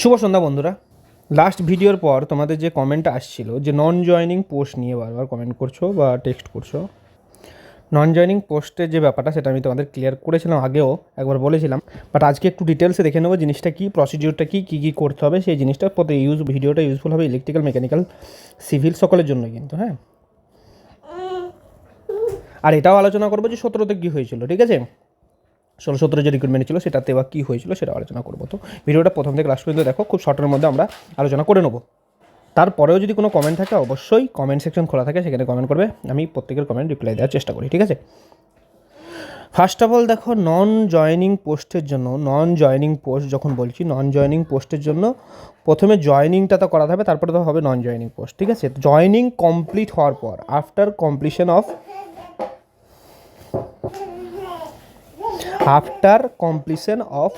শুভ সন্ধ্যা বন্ধুরা। লাস্ট ভিডিওর পর তোমাদের যে কমেন্ট আসছিল, যে নন জয়নিং পোস্ট নিয়ে বারবার কমেন্ট করছ বা টেক্সট করছ নন জয়নিং পোস্টের যে ব্যাপারটা সেটা আমি তোমাদের ক্লিয়ার করেছিলাম আগেও, একবার বলেছিলাম। বাট আজকে একটু ডিটেলসে দেখে নেব জিনিসটা কী প্রসিডিউরটা কী কী কী করতে হবে, সেই জিনিসটা প্রতি ইউজ ভিডিওটা ইউজফুল হবে ইলেকট্রিক্যাল মেকানিক্যাল সিভিল সকলের জন্য কিন্তু হ্যাঁ। আর এটাও আলোচনা করব যে সতেরোতে কী হয়েছিল, ঠিক আছে? ষোলো সতেরো যে রিক্রুটমেন্ট ছিল, সেটাতে বা কী হয়েছিল সেটা আলোচনা করব। তো ভিডিওটা প্রথম থেকে লাস্ট পর্যন্ত দেখো, খুব শর্টের মধ্যে আমরা আলোচনা করে নেব। তারপরেও যদি কোনো কমেন্ট থাকে, অবশ্যই কমেন্ট সেকশন খোলা থাকে, সেখানে কমেন্ট করবে। আমি প্রত্যেকের কমেন্ট রিপ্লাই দেওয়ার চেষ্টা করি, ঠিক আছে? ফার্স্ট অফ অল দেখো নন জয়নিং পোস্টের জন্য নন জয়নিং পোস্ট যখন বলছি নন জয়নিং পোস্টের জন্য প্রথমে জয়নিংটা তো করাতে হবে, তারপরে তো হবে নন জয়নিং পোস্ট ঠিক আছে? জয়নিং কমপ্লিট হওয়ার পর after completion of after completion of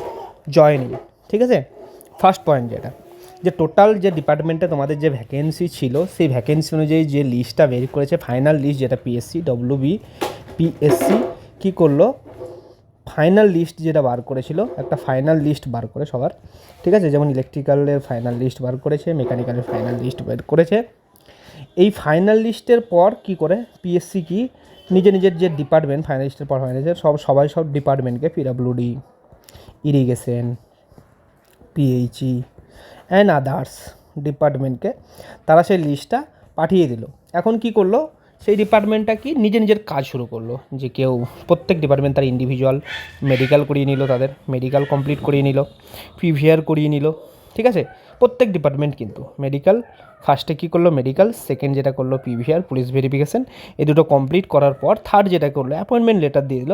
joining ঠিক আছে? ফার্স্ট পয়েন্ট যেটা, যে টোটাল যে ডিপার্টমেন্টে তোমাদের যে ভ্যাকেন্সি ছিল, সেই ভ্যাকেন্সি অনুযায়ী যে লিস্টটা বের করেছে ফাইনাল লিস্ট যেটা পিএসসি ডব্লিউ বি পিএসসি কী করল? ফাইনাল লিস্ট যেটা বার করেছিল, একটা ফাইনাল লিস্ট বার করে সবার, ঠিক আছে? যেমন ইলেকট্রিক্যালের ফাইনাল লিস্ট বার করেছে মেকানিক্যালের ফাইনাল লিস্ট বের করেছে। এই ফাইনাল লিস্টের পর কি করে? পিএসসি কি নিজে নিজের যে ডিপার্টমেন্ট ফাইনাল লিস্টের পর ফাইনাল সব, সবাই সব ডিপার্টমেন্টকে PWD irrigation PHE and others ডিপার্টমেন্টকে তারা সেই লিস্টটা পাঠিয়ে দিল। এখন কি করল? সেই ডিপার্টমেন্টটা কি নিজে নিজের কাজ শুরু করল। যে কেউ, প্রত্যেক ডিপার্টমেন্ট তার ইন্ডিভিজুয়াল মেডিকেল করিয়ে নিল, তাদের মেডিকেল কমপ্লিট করিয়ে নিল পিভিআর করিয়ে নিল, ঠিক আছে? প্রত্যেক ডিপার্টমেন্ট কিন্তু মেডিকেল ফার্স্টে কী করল মেডিকেল সেকেন্ড যেটা করল পিভিআর পুলিশ ভেরিফিকেশন এই দুটো কমপ্লিট করার পর থার্ড যেটা করল অ্যাপয়েন্টমেন্ট লেটার দিয়ে দিল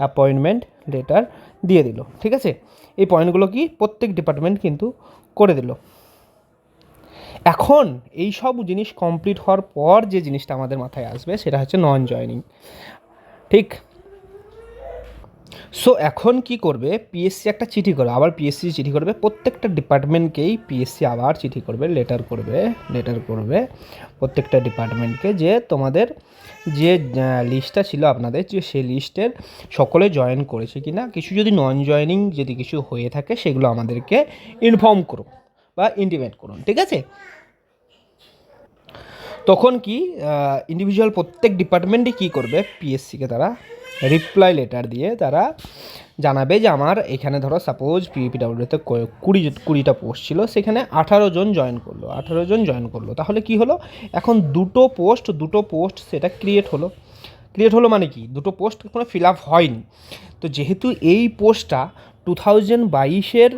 অ্যাপয়েন্টমেন্ট লেটার দিয়ে দিল, ঠিক আছে? এই পয়েন্টগুলো কি প্রত্যেক ডিপার্টমেন্ট কিন্তু করে দিল। এখন এই সব জিনিস কমপ্লিট হওয়ার পর যে জিনিসটা আমাদের মাথায় আসবে সেটা হচ্ছে নন জয়নিং ঠিক? সো এখন কি করবে? পিএসসি একটা চিঠি করবে। আবার পিএসসি চিঠি করবে। প্রত্যেকটা ডিপার্টমেন্টকেই পিএসসি আবার চিঠি করবে লেটার করবে লেটার করবে। প্রত্যেকটা ডিপার্টমেন্টকে যে তোমাদের যে লিস্টটা ছিল আপনাদের, যে, সেই লিস্টের সকলে জয়েন করেছে কি না কিছু যদি নন জয়নিং যদি কিছু হয়ে থাকে, সেগুলো আমাদেরকে ইনফর্ম করুন বা ইন্টিমেট করুন, ঠিক আছে? তখন কি ইন্ডিভিজুয়াল প্রত্যেক ডিপার্টমেন্টই কী করবে? পিএসসিকে তারা রিপ্লাই লেটার দিয়ে তারা জানাবে যে আমার এখানে ধরো সাপোজ পিপিডাব্লিউতে কুড়ি কুড়িটা পোস্ট ছিল, সেখানে আঠারো জন জয়েন করল, আঠারো জন জয়েন করল। তাহলে কি হলো? এখন দুটো পোস্ট দুটো পোস্ট সেটা ক্রিয়েট হলো। ক্রিয়েট হলো মানে কি? দুটো পোস্ট কোনো ফিল আপ হয়নি। তো যেহেতু এই পোস্টটা টু থাউজেন্ড বাইশের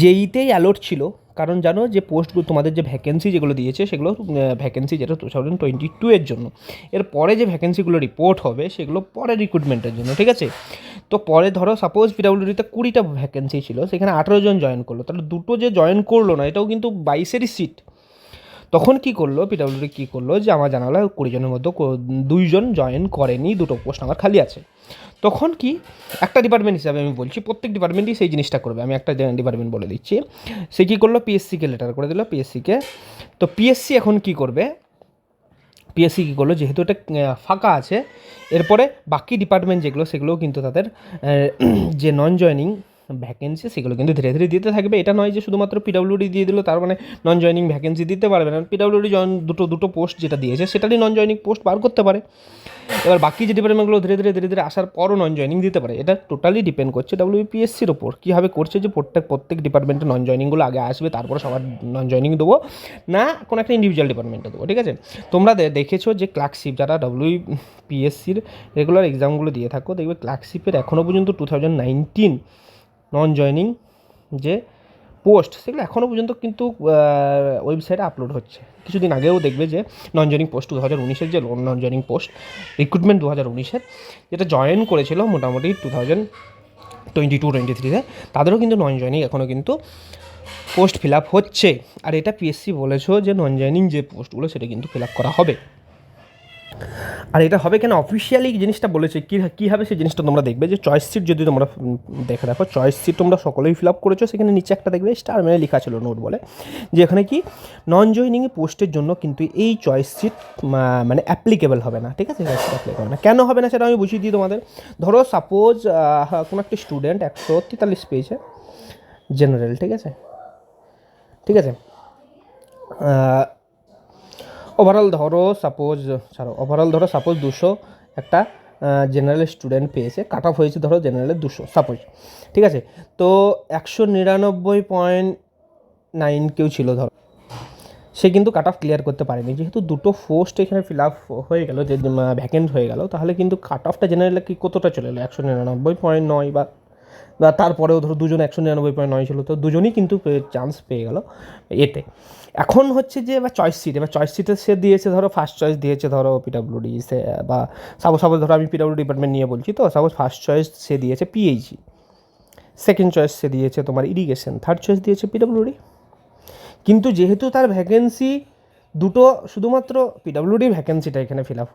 যেইতেই অ্যালোট ছিল কারণ জানো যে পোস্টগুলো, তোমাদের যে ভ্যাকেন্সি যেগুলো দিয়েছে, সেগুলো ভ্যাকেন্সি যেটা টু থাউজেন্ড টোয়েন্টি টু এর জন্য। এর পরে যে ভ্যাকেন্সিগুলো রিপোর্ট হবে, সেগুলো পরে রিক্রুটমেন্টের জন্য, ঠিক আছে? তো পরে ধরো সাপোজ পিডাব্লিউডিতে কুড়িটা ভ্যাকেন্সি ছিল, সেখানে আঠেরো জন জয়েন করল, তাহলে দুটো যে জয়েন করল না, এটাও কিন্তু বাইশেরই সিট তখন কি করল পিডাব্লিউডি কী করল যে আমার জানালো কুড়ি জনের মধ্যে দুইজন জয়েন করেনি, দুটো পোস্ট আমার খালি আছে। তখন কি, একটা ডিপার্টমেন্ট হিসাবে আমি বলছি, প্রত্যেক ডিপার্টমেন্টই সেই জিনিসটা করবে। আমি একটা ডিপার্টমেন্ট বলে দিচ্ছি। সে কী করল পিএসসিকে লেটার করে দিল পিএসসিকে তো পিএসসি এখন কি করবে? পিএসসি কী করল, যেহেতু এটা ফাঁকা আছে, এরপরে বাকি ডিপার্টমেন্ট যেগুলো, সেগুলোও কিন্তু তাদের যে নন জয়নিং ভ্যাকেন্সি সেগুলো কিন্তু ধীরে ধীরে দিতে থাকবে। এটা নয় যে শুধুমাত্র পিডাব্লিউডি দিয়ে দিল, তার মানে নন জয়নিং ভ্যাকেন্সি দিতে পারবে না। পিডাব্লিউডি জয়েন দুটো দুটো পোস্ট যেটা দিয়েছে, সেটারই নন জয়নিং পোস্ট বার করতে পারে। এবার বাকি যে ডিপার্টমেন্টগুলো ধীরে ধীরে ধীরে ধীরে আসার পরও নন জয়নিং দিতে পারে, এটা টোটালি ডিপেন্ড করছে ডাব্লিউপিএসসির ওপর। কীভাবে করছে যে প্রত্যেক প্রত্যেক ডিপার্টমেন্টে নন জয়নিংগুলো আগে আসবে, তারপরে সবার নন জয়নিং দেবো। না, কোনো একটা ইন্ডিভিজুয়াল ডিপার্টমেন্টে দেবো, ঠিক আছে? তোমরা দেখেছ যে ক্লার্কশিপ যারা ডাব্লিউ পিএসসির রেগুলার এক্সামগুলো দিয়ে থাকো, দেখবে ক্লার্কশিপের এখনও পর্যন্ত two thousand nineteen non joining যে পোস্ট সেগুলো এখনও পর্যন্ত কিন্তু ওয়েবসাইটে আপলোড হচ্ছে। কিছুদিন আগেও দেখবে যে নন জয়নিং পোস্ট দু হাজার উনিশের যে নন জয়নিং পোস্ট রিক্রুটমেন্ট দু হাজার উনিশের, যেটা জয়েন করেছিল মোটামুটি two thousand twenty two, twenty থ্রিতে, তাদেরও কিন্তু নন জয়নিং এখনও কিন্তু পোস্ট ফিল আপ হচ্ছে। আর এটা পিএসসি বলেছ যে নন জয়নিং যে পোস্টগুলো সেটা কিন্তু ফিল আপ করা হবে। আর এটা হবে কেন? অফিসিয়ালি জিনিসটা বলেছে, কী কী হবে সেই জিনিসটা তোমরা দেখবে? যে চয়েস সিট যদি তোমরা দেখে রাখো চয়েস সিট তোমরা সকলেই ফিল আপ করেছ, সেখানে নিচে একটা দেখবে স্টার মানে লেখা ছিল নোট বলে, যে এখানে কি? নন জয়নিং পোস্টের জন্য কিন্তু এই চয়েস সিট মানে অ্যাপ্লিকেবল হবে না, ঠিক আছে? অ্যাপ্লিকেবল না। কেন হবে না সেটা আমি বুঝিয়ে দিই তোমাদের। ধরো সাপোজ কোনো একটা স্টুডেন্ট একশো তেতাল্লিশ পেয়েছে জেনারেল ঠিক আছে? ঠিক আছে? ওভারঅল ধরো সাপোজ ছাড়ো ওভারঅল ধরো সাপোজ দুশো একটা জেনারেল স্টুডেন্ট পেয়েছে কাট অফ হয়েছে ধরো জেনারেলে দুশো সাপোজ ঠিক আছে? তো একশো নিরানব্বই পয়েন্ট নাইন কেউ ছিল ধরো, সে কিন্তু কাট অফ ক্লিয়ার করতে পারেনি। যেহেতু দুটো পোস্ট এখানে ফিল আপ হয়ে গেল, যে ভ্যাকেন্ট হয়ে গেল, তাহলে কিন্তু কাট অফটা জেনারেলে কি, কতটা চলে এলো? একশো নিরানব্বই পয়েন্ট নয় বা বা তারপরেও ধরো দুজন একশো নিরানব্বই পয়েন্ট নয় ছিল, তো দুজনই কিন্তু চান্স পেয়ে গেল এতে। এখন হচ্ছে যে এবার চয়েস সিট এবার চয়েস সিটে সে দিয়েছে ধরো ফার্স্ট চয়েস দিয়েছে ধরো পিডাব্লিউডি সে, বা সাপোজ সাপোজ ধরো আমি পিডাব্লিউ ডিপার্টমেন্ট নিয়ে বলছি, তো সাপোজ ফার্স্ট চয়েস সে দিয়েছে পিএইচি সেকেন্ড চয়েস সে দিয়েছে তোমার ইরিগেশন থার্ড চয়েস দিয়েছে পিডাব্লিউডি কিন্তু যেহেতু তার ভ্যাকেন্সি দুটো শুধুমাত্র পিডাব্লিউডি ভ্যাকেন্সিটা এখানে ফিল আপ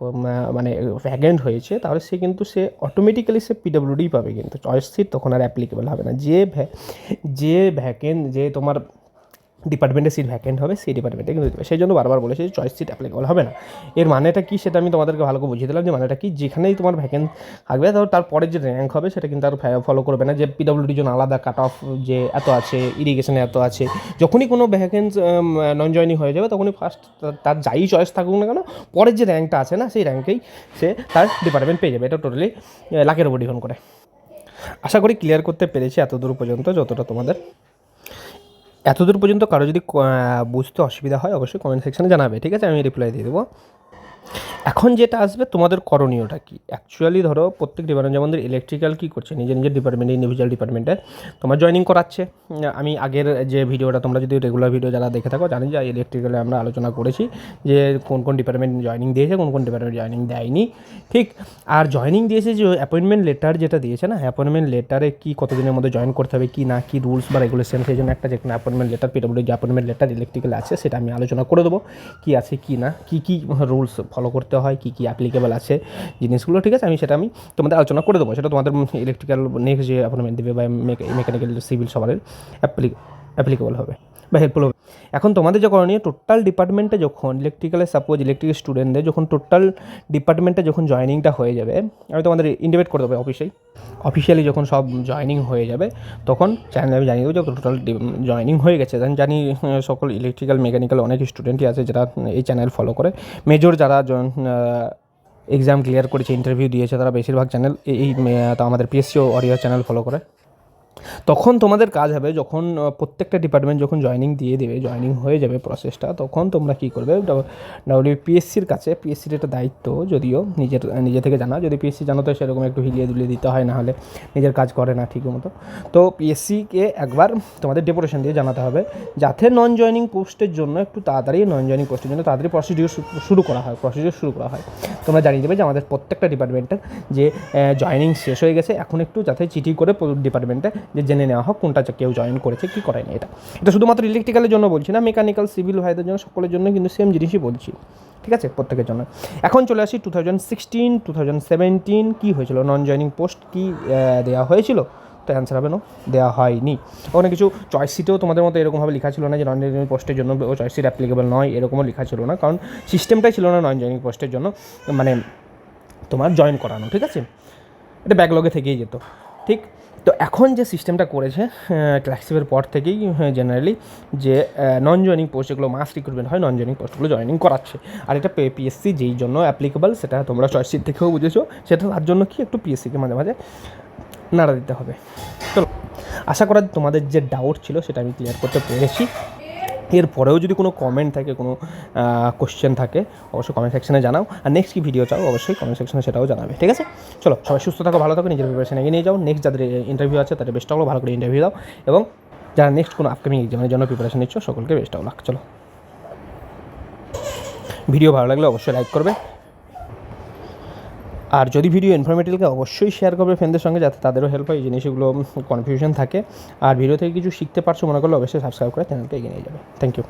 মানে ভ্যাকেন্ট হয়েছে, তাহলে সে কিন্তু সে অটোমেটিক্যালি সে পিডাব্লিউডি পাবে কিন্তু। চয়েস সিট তখন আর অ্যাপ্লিকেবল হবে না। যে যে ভ্যাকেন্ট যে তোমার ডিপার্টমেন্টে সিট ভ্যাকেন্ট হবে, সেই ডিপার্টমেন্টে কিন্তু সেই জন্য বারবার বলেছে চয়েস সিট অ্যাপ্লিকেবল হবে না। এর মানেটা কী সেটা আমি তোমাদেরকে ভালো করে বুঝিয়ে দিলাম যে মানেটা কি? যেখানেই তোমার ভ্যাকেন্ট থাকবে তো তারপরে যে র্যাঙ্ক হবে, সেটা কিন্তু আর ফলো করবে না। যে পিডব্লিউডির জন্য আলাদা কাট অফ যে এত আছে ইরিগেশনে এত আছে, যখনই কোনো ভ্যাকেন্স নন জয়নিং হয়ে যাবে, তখনই ফার্স্ট তার যাই চয়েস থাকুক না কেন, পরের যে র্যাঙ্কটা আছে না, সেই র্যাঙ্কেই সে তার ডিপার্টমেন্ট পেয়ে যাবে। এটা টোটালি লাখের উপর ডিপেন্ড করে। আশা করি ক্লিয়ার করতে পেরেছি এত দূর পর্যন্ত, যতটা তোমাদের এতদূর পর্যন্ত কারও যদি বুঝতে অসুবিধা হয়, অবশ্যই কমেন্ট সেকশনে জানাবে, ঠিক আছে? আমি রিপ্লাই দিয়ে দেবো। এখন যেটা আসবে, তোমাদের করণীয়টা কি? অ্যাকচুয়ালি ধরো, প্রত্যেক ডিপার্টমেন্ট যেমন ইলেকট্রিক্যাল কী করছে? নিজের নিজের ডিপার্টমেন্টে ইন্ডিভিজুয়াল ডিপার্টমেন্টে তোমার জয়েনিং করাচ্ছে। আমি আগের যে ভিডিওটা, তোমরা যদি রেগুলার ভিডিও যারা দেখে থাকো, জানি যে ইলেকট্রিক্যালে আমরা আলোচনা করেছি যে কোন কোন ডিপার্টমেন্ট জয়েনিং দিয়েছে, কোন কোন ডিপার্টমেন্ট জয়েনিং দেয়নি। ঠিক? আর জয়েনিং দিয়েছে যে অ্যাপয়েন্টমেন্ট লেটার যেটা দিয়েছে না অ্যাপয়েন্টমেন্ট লেটারে কি কতদিনের মধ্যে জয়েন করতে হবে, কি না, কি রুলস বা রেগুলেশন সেই জন্য একটা যে অ্যাপয়েন্টমেন্ট লেটার পিডব্লিউ যে অ্যাপয়েন্টমেন্ট লেটার ইলেকট্রিক্যাল আছে, সেটা আমি আলোচনা করে দেবো। কি আছে, কি না, কি কি রুলস ফলো করতে হয়, কী কী অ্যাপ্লিকেবল আছে জিনিসগুলো, ঠিক আছে? আমি সেটা আমি তোমাদের আলোচনা করে দেবো। সেটা তোমাদের ইলেকট্রিক্যাল নেক্সট যে অ্যাপয়েন্টমেন্ট দেবে বা মেকানিক্যাল সিভিল সবার অ্যাপ্লিকেবল হবে। বা হেল্পফুল হবে। এখন তোমাদের যে করণীয় টোটাল ডিপার্টমেন্টে যখন ইলেকট্রিক্যালে সাপোজ ইলেকট্রিক স্টুডেন্টদের যখন টোটাল ডিপার্টমেন্টে যখন জয়েনিংটা হয়ে যাবে, আমি তোমাদের ইন্ডিমেট করে দেবো অফিসেই অফিসিয়ালি যখন সব জয়েনিং হয়ে যাবে, তখন চ্যানেল আমি জানিয়ে দেবো যে টোটাল জয়েনিং হয়ে গেছে। জানি সকল ইলেকট্রিক্যাল মেকানিক্যাল অনেক স্টুডেন্টই আছে যারা এই চ্যানেল ফলো করে। মেজর যারা এক্সাম ক্লিয়ার করেছে ইন্টারভিউ দিয়েছে, তারা বেশিরভাগ চ্যানেল এই আমাদের পিএসসিও অডিও চ্যানেল ফলো করে। তখন তোমাদের কাজ হবে যখন প্রত্যেকটা ডিপার্টমেন্ট যখন জয়েনিং দিয়ে দেবে জয়েনিং হয়ে যাবে প্রসেসটা তখন তোমরা কী করবে? ডাব্লিউ পিএসসির কাছে পিএসসির একটা দায়িত্ব যদিও নিজের, নিজে থেকে জানা, যদি পিএসসি জানো তো সেরকম একটু হিলিয়ে দুলিয়ে দিতে হয় না হলে নিজের কাজ করে না ঠিক মতো। তো পিএসসিকে একবার তোমাদের ডেপুটেশন দিয়ে জানাতে হবে, যাতে নন জয়েনিং পোস্টের জন্য একটু তাড়াতাড়ি নন জয়েনিং পোস্টের জন্য তাড়াতাড়ি প্রসিডিউর শুরু করা হয় প্রসিডিউর শুরু করা হয়। তোমরা জানিয়ে দেবে যে আমাদের প্রত্যেকটা ডিপার্টমেন্টের যে জয়েনিং শেষ হয়ে গেছে, এখন একটু যাতে চিঠি করে ডিপার্টমেন্টে যে জেনে নেওয়া হোক কোনটা কেউ জয়েন করেছে, কি করেনি এটা। এটা শুধুমাত্র ইলেকট্রিক্যালের জন্য বলছি না মেকানিক্যাল সিভিল ভাইদের জন্য সকলের জন্য কিন্তু সেম জিনিসই বলছি। ঠিক আছে? প্রত্যেকের জন্য। এখন চলে আসি two thousand sixteen two thousand seventeen কী হয়েছিল? নন জয়েনিং পোস্ট কি দেওয়া হয়েছিল? তো অ্যান্সার হবে নো দেওয়া হয়নি। ওখানে কিছু চয়েস সিটেও তোমাদের মতো এরকমভাবে লেখা ছিল না যে নন জয়েনিং পোস্টের জন্য চয়েস সিট অ্যাপ্লিকেবল নয়, এরকমও লেখা ছিল না, কারণ সিস্টেমটাই ছিল না নন জয়েনিং পোস্টের জন্য মানে তোমার জয়েন করানো, ঠিক আছে? এটা ব্যাকলগে থেকেই যেত। ঠিক? তো এখন যে সিস্টেমটা করেছে ক্লাসিভের পর থেকেই জেনারেলি যে নন জয়নিং পোস্ট যেগুলো মাস রিক্রুটমেন্ট হয় নন জয়নিং পোস্টগুলো জয়নিং করাচ্ছে। আর এটা পিএসসি যেই জন্য অ্যাপ্লিকেবল সেটা তোমরা চয়েস সিট থেকেও বুঝেছ, সেটা তার জন্য কি একটু পিএসসিকে মাঝে মাঝে নাড়া দিতে হবে। চলো আশা করা তোমাদের যে ডাউট ছিল, সেটা আমি ক্লিয়ার করতে পেরেছি। এরপরেও যদি কোনো কমেন্ট থাকে, কোনো কোশ্চেন থাকে, অবশ্যই কমেন্ট সেকশনে জানাও। আর নেক্সট কী ভিডিও চাও, অবশ্যই কমেন্ট সেকশনে সেটাও জানাবে, ঠিক আছে? চলো, সবাই সুস্থ থাকো, ভালো থাকো, নিজের প্রিপারেশন এগিয়ে নিয়ে যাও। নেক্সট যাদের ইন্টারভিউ আছে, তাদের বেস্ট ভালো করে ইন্টারভিউ দাও এবং যারা নেক্সট কোনো আপকামিং এক্সামের জন্য প্রিপারেশন নিচ্ছ, সকলকে বেস্ট লাগ চলো। ভিডিও ভালো লাগলে অবশ্যই লাইক করবে। আর যদি ভিডিও ইনফরমেটিভকে অবশ্যই শেয়ার করবে ফ্রেন্ডদের সঙ্গে, যাতে তাদেরও হেল্প হয়, এই জিনিসগুলো কনফিউশন থাকে। আর ভিডিও থেকে কিছু শিখতে পারছ মনে করলে অবশ্যই সাবস্ক্রাইব করে চ্যানেলকে এগিয়ে নিয়ে যাবে। Thank you